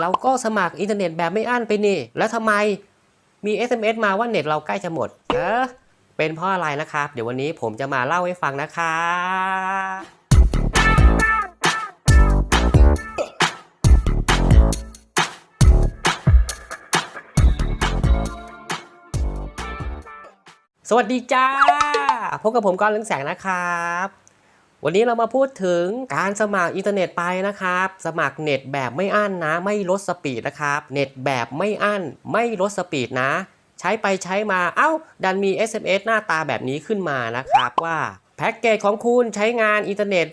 เราก็สมัครอินเทอร์เน็ตแบบไม่อั้นไปนี่ แล้วทำไมมี SMS มาว่าเน็ตเราใกล้จะหมดเออเป็นเพราะอะไรนะครับ เดี๋ยววันนี้ผมจะมาเล่าให้ฟังนะครับสวัสดีจ้า พบกับผมก้อนเรืองแสงนะครับ วันนี้เรามาพูดถึงการสมัครอินเทอร์เน็ตไปนะครับ สมัครเน็ตแบบไม่อั้นนะ ไม่ลดสปีดนะครับ เน็ตแบบไม่อั้น ไม่ลดสปีดนะ ใช้ไปใช้มา เอ้า ดันมี SMS หน้าตาแบบนี้ขึ้นมานะครับว่าแพ็กเกจของคุณใช้งานอินเทอร์เน็ต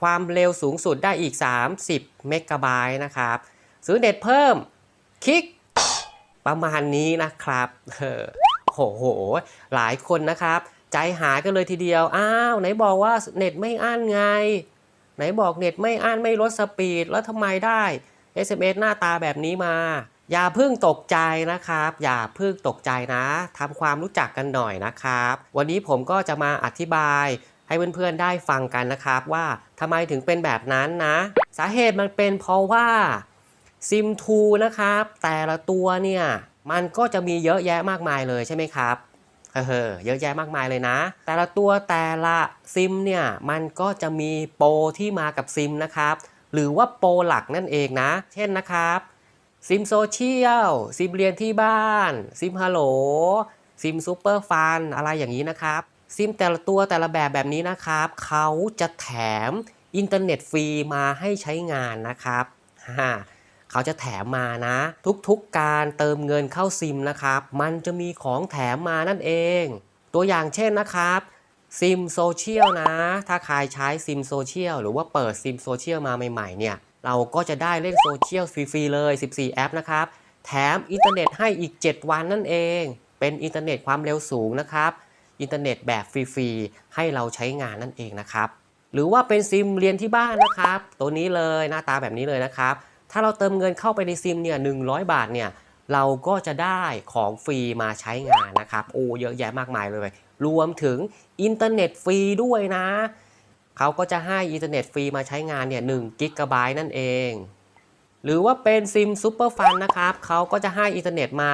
ความเร็วสูงสุดได้อีก 30 เมกะไบต์นะครับ ซื้อเน็ตเพิ่ม คลิก ประมาณนี้นะครับเออโห หลายคนนะครับ ใจหายกันเลยทีเดียว อ้าว ไหนบอกว่าเน็ตไม่อั้นไง ไหนบอกเน็ตไม่อั้นไม่ลดสปีด แล้วทำไมได้ SMS หน้าตาแบบนี้มา อย่าเพิ่งตกใจนะครับ อย่าเพิ่งตกใจนะทำความรู้จักกันหน่อยนะครับ วันนี้ผมก็จะมาอธิบายให้เพื่อนๆได้ฟังกันนะครับว่าทำไมถึงเป็นแบบนั้นนะ สาเหตุมันเป็นเพราะว่าซิมทูนะครับ แต่ละตัวเนี่ยมันก็จะมีเยอะแยะมากมายเลยใช่ไหมครับ เออเยอะแยะมากมายเลยนะ แต่ละตัวแต่ละซิมเนี่ยมันก็จะมีโปรที่มากับซิมนะครับ หรือว่าโปรหลักนั่นเองนะ เช่นนะครับ ซิมโซเชียล ซิมเรียนที่บ้าน ซิมฮัลโหล ซิมซูเปอร์ฟันอะไรอย่างนี้นะครับ ซิมแต่ละตัวแต่ละแบบแบบนี้นะครับ เขาจะแถมอินเทอร์เน็ตฟรีมาให้ใช้งานนะครับฮ่า เขาจะแถมมานะ ทุกๆการเติมเงินเข้าซิมนะครับ มันจะมีของแถมมานั่นเอง ตัวอย่างเช่นนะครับซิมโซเชียลนะ ถ้าใครใช้ซิมโซเชียลหรือว่าเปิดซิมโซเชียลมาใหม่ๆเนี่ย เราก็จะได้เล่นโซเชียลฟรีๆเลย 14 แอปนะครับ แถมอินเทอร์เน็ตให้อีก 7 วันนั่นเอง เป็นอินเทอร์เน็ตความเร็วสูงนะครับ อินเทอร์เน็ตแบบฟรีๆ ให้เราใช้งานนั่นเองนะครับ หรือว่าเป็นซิมเรียนที่บ้านนะครับ ตัวนี้เลยหน้าตาแบบนี้เลยนะครับ ถ้าเราเติมเงินเข้าไปในซิมเนี่ย100บาทเนี่ยเราก็จะได้ของฟรีมาใช้งานนะครับโอ้เยอะแยะมากมายเลย รวมถึงอินเทอร์เน็ตฟรีด้วยนะ เขาก็จะให้อินเทอร์เน็ตฟรีมาใช้งานเนี่ย1กิกะไบต์นั่นเอง หรือว่าเป็นซิมซูเปอร์ฟันนะครับเขาก็จะให้อินเทอร์เน็ตมา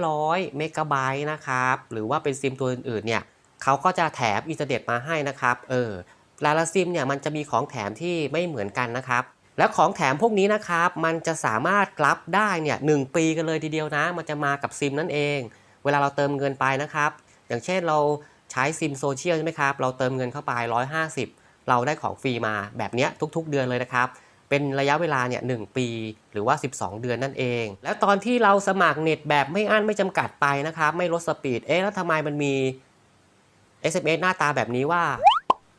500เมกะไบต์นะครับหรือว่าเป็นซิมตัวอื่นๆเนี่ยเขาก็จะแถมอินเทอร์เน็ตมาให้นะครับเออแต่ละซิมเนี่ยมันจะมีของแถมที่ไม่เหมือนกันนะครับ แล้วของแถมพวกนี้นะครับ มันจะสามารถรับได้เนี่ยหปีกันเลยทีเดียวนะ มันจะมากับซิมนั่นเอง เวลาเราเติมเงินไปนะครับ อย่างเช่นเราใช้ซิมโซเชียลใช่ไหมครับ เราเติมเงินเข้าไป 150 เราได้ของฟรีมาแบบเนี้ยทุกๆ เดือนเลยนะครับ เป็นระยะเวลาเนี่ยหปี หรือว่า 12 เดือนนั่นเอง แล้วตอนที่เราสมัครเน็ตแบบไม่อั้นไม่จำกัดไปนะครับ ไม่ลดสปีด เอ๊ะแล้วทำไมมันมี SMS หน้าตาแบบนี้ว่า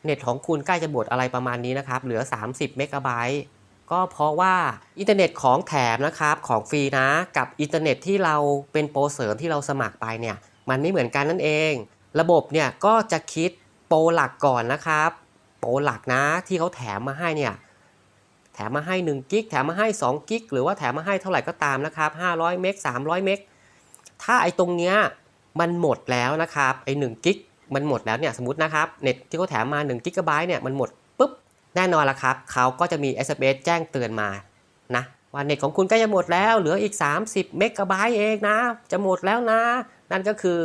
เน็ตของคุณใกล้จะหมดอะไรประมาณนี้นะครับ เหลือ 30 เมกะไบต์ ก็เพราะว่าอินเทอร์เน็ตของแถมนะครับของฟรีนะกับอินเทอร์เน็ตที่เราเป็นโปรเสริมที่เราสมัครไปเนี่ยมันไม่เหมือนกันนั่นเอง ระบบเนี่ยก็จะคิดโปรหลักก่อนนะครับ โปรหลักนะที่เขาแถมมาให้เนี่ยแถมมาให้1กิกแถมมาให้2กิกหรือว่าแถมมาให้เท่าไหร่ก็ตามนะครับ500เมก300เมกถ้าไอ้ตรงเนี้ยมันหมดแล้วนะครับไอ้1กิกมันหมดแล้วเนี่ยสมมตินะครับเน็ตที่เขาแถมมา1กิกะไบต์เนี่ยมันหมด แน่นอนละครับเขาก็จะมี SMS แจ้งเตือนมานะว่าเน็ตของคุณใกล้จะหมดแล้ว เหลืออีก 30 เมกะไบต์เองนะ จะหมดแล้วนะ นั่นก็คือ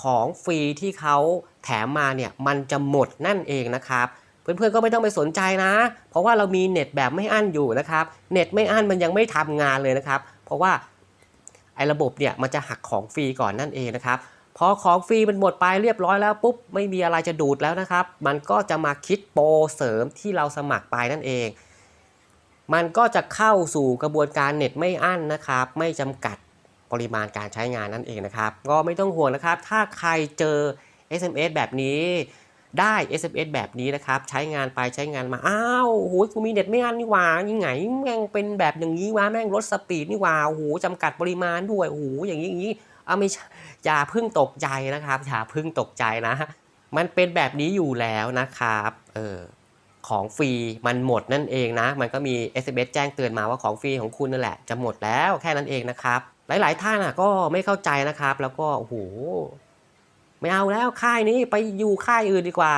ของฟรีที่เขาแถมมาเนี่ยมันจะหมดนั่นเองนะครับ เพื่อนๆก็ไม่ต้องไปสนใจนะ เพราะว่าเรามีเน็ตแบบไม่อั้นอยู่นะครับ เน็ตไม่อั้นมันยังไม่ทำงานเลยนะครับ เพราะว่าไอ้ระบบเนี่ยมันจะหักของฟรีก่อนนั่นเองนะครับ พอของฟรีมันหมดไปเรียบร้อยแล้วปุ๊บไม่มีอะไรจะดูดแล้วนะครับ มันก็จะมาคิดโปรเสริมที่เราสมัครไปนั่นเอง มันก็จะเข้าสู่กระบวนการเน็ตไม่อั้นนะครับ ไม่จำกัดปริมาณการใช้งานนั่นเองนะครับ ก็ไม่ต้องห่วงนะครับ ถ้าใครเจอ SMS แบบนี้ ได้ SMS แบบนี้นะครับ ใช้งานไปใช้งานมา อ้าวโอ้โหกูมีเน็ตไม่อันนี่หว่ายังไงแม่งเป็นแบบอย่างนี้วะแม่งลดสปีดนี่หว่าโอ้โหจำกัดปริมาณด้วยโอ้โหอย่างนี้อย่างนี้อาไม่อย่าพึ่งตกใจนะครับอย่าพึ่งตกใจนะ มันเป็นแบบนี้อยู่แล้วนะครับเออของฟรีมันหมดนั่นเองนะ มันก็มี SMS แจ้งเตือนมาว่าของฟรีของคุณนั่นแหละจะหมดแล้วแค่นั้นเองนะครับ หลาย ๆ ท่านก็ไม่เข้าใจนะครับ แล้วก็โอ้โห ไม่เอาแล้วค่ายนี้ไปอยู่ค่ายอื่นดีกว่า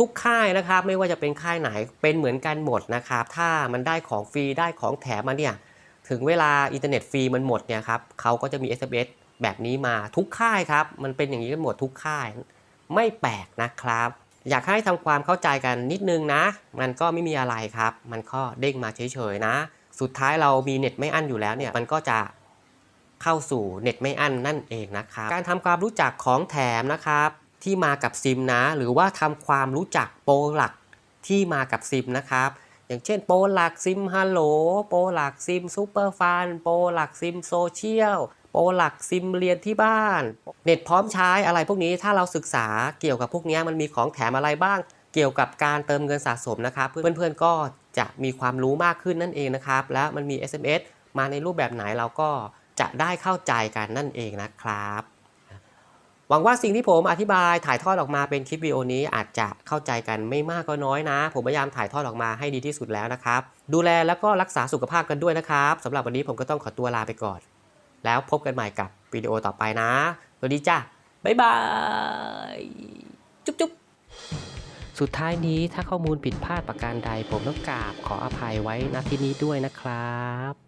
ทุกๆ ค่ายนะครับ ไม่ว่าจะเป็นค่ายไหนเป็นเหมือนกันหมดนะครับ ถ้ามันได้ของฟรีได้ของแถมมาเนี่ยถึงเวลาอินเทอร์เน็ตฟรีมันหมดเนี่ยครับเขาก็จะมี SMS แบบนี้มาทุกค่ายครับ มันเป็นอย่างนี้กันหมดทุกค่าย ไม่แปลกนะครับ อยากให้ทำความเข้าใจกันนิดนึงนะ มันก็ไม่มีอะไรครับ มันก็เด้งมาเฉยๆนะ สุดท้ายเรามีเน็ตไม่อั้นอยู่แล้วเนี่ยมันก็จะ เข้าสู่เน็ตไม่อั้นนั่นเองนะครับการทำความรู้จักของแถมนะครับที่มากับซิมนะหรือว่าทำความรู้จักโปรหลักที่มากับซิมนะครับอย่างเช่นโปรหลักซิมฮัลโหลโปรหลักซิมซูเปอร์ฟันโปรหลักซิมโซเชียลโปรหลักซิมเรียนที่บ้าน เน็ตพร้อมใช้อะไรพวกนี้ถ้าเราศึกษาเกี่ยวกับพวกนี้มันมีของแถมอะไรบ้าง เกี่ยวกับการเติมเงินสะสมนะครับ เพื่อนๆก็จะมีความรู้มากขึ้นนั่นเองนะครับ แล้วมันมี SMS มาในรูปแบบไหนเราก็ จะได้เข้าใจกันนั่นเองนะครับ หวังว่าสิ่งที่ผมอธิบายถ่ายทอดออกมาเป็นคลิปวิดีโอนี้อาจจะเข้าใจกันไม่มากก็น้อยนะ ผมพยายามถ่ายทอดออกมาให้ดีที่สุดแล้วนะครับ ดูแลแล้วก็รักษาสุขภาพกันด้วยนะครับสำหรับวันนี้ผมก็ต้องขอตัวลาไปก่อน แล้วพบกันใหม่กับวิดีโอต่อไปนะสวัสดีจ้าบ๊ายบายจุ๊บจุ๊บสุดท้ายนี้ถ้าข้อมูลผิดพลาดประการใดผมต้องกราบขออภัยไว้ณที่นี้ด้วยนะครับ